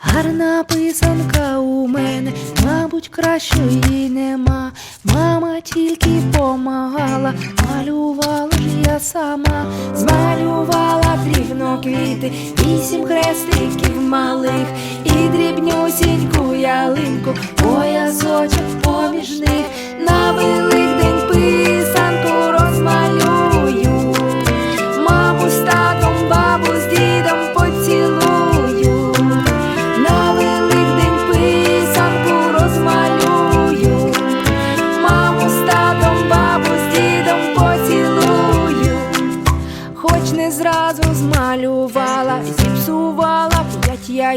Гарна писанка у мене, мабуть, кращої нема. Мама тільки помагала, малювала сама, змалювала дрібно квіти, вісім хрестиків малих і дрібнюсіньку ялинку, поясочок поміж них на великдень писанку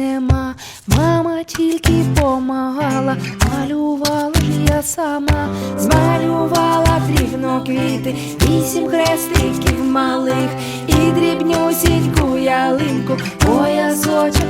нема. Мама тільки помагала, малювала ж я сама, змалювала дрібно квіти, вісім хрестиків малих. І дрібнюсіньку ялинку, поясочок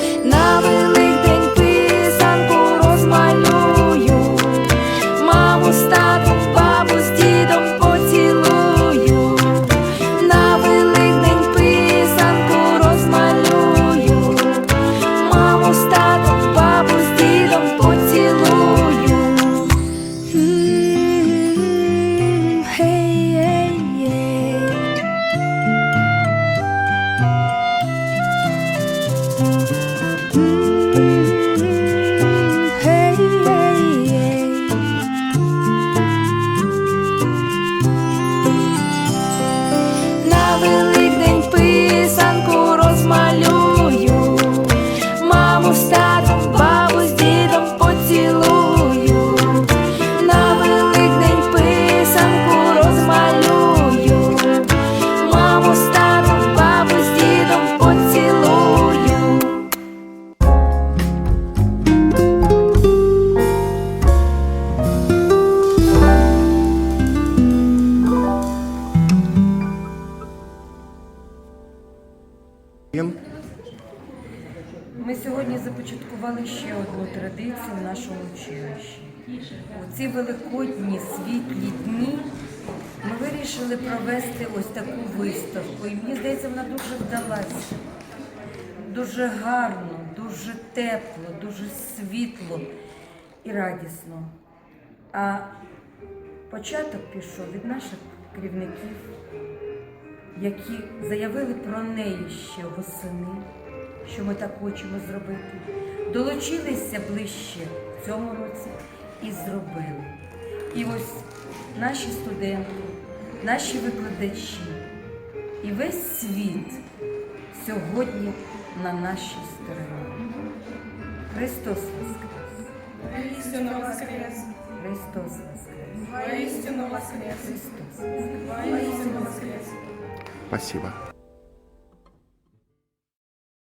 Традиції в нашому училищі. У ці великодні світлі дні ми вирішили провести ось таку виставку. І мені здається, вона дуже вдалася. Дуже гарно, дуже тепло, дуже світло і радісно. А початок пішов від наших керівників, які заявили про неї ще восени, що ми так хочемо зробити. Долучилися ближче в цьому році і зробили. І ось наші студенти, наші викладачі і весь світ сьогодні на нашій стороні. Христос Воскрес! Воскрес! Христос Воскрес! Воскрес! Христос воскрес! Спасибо.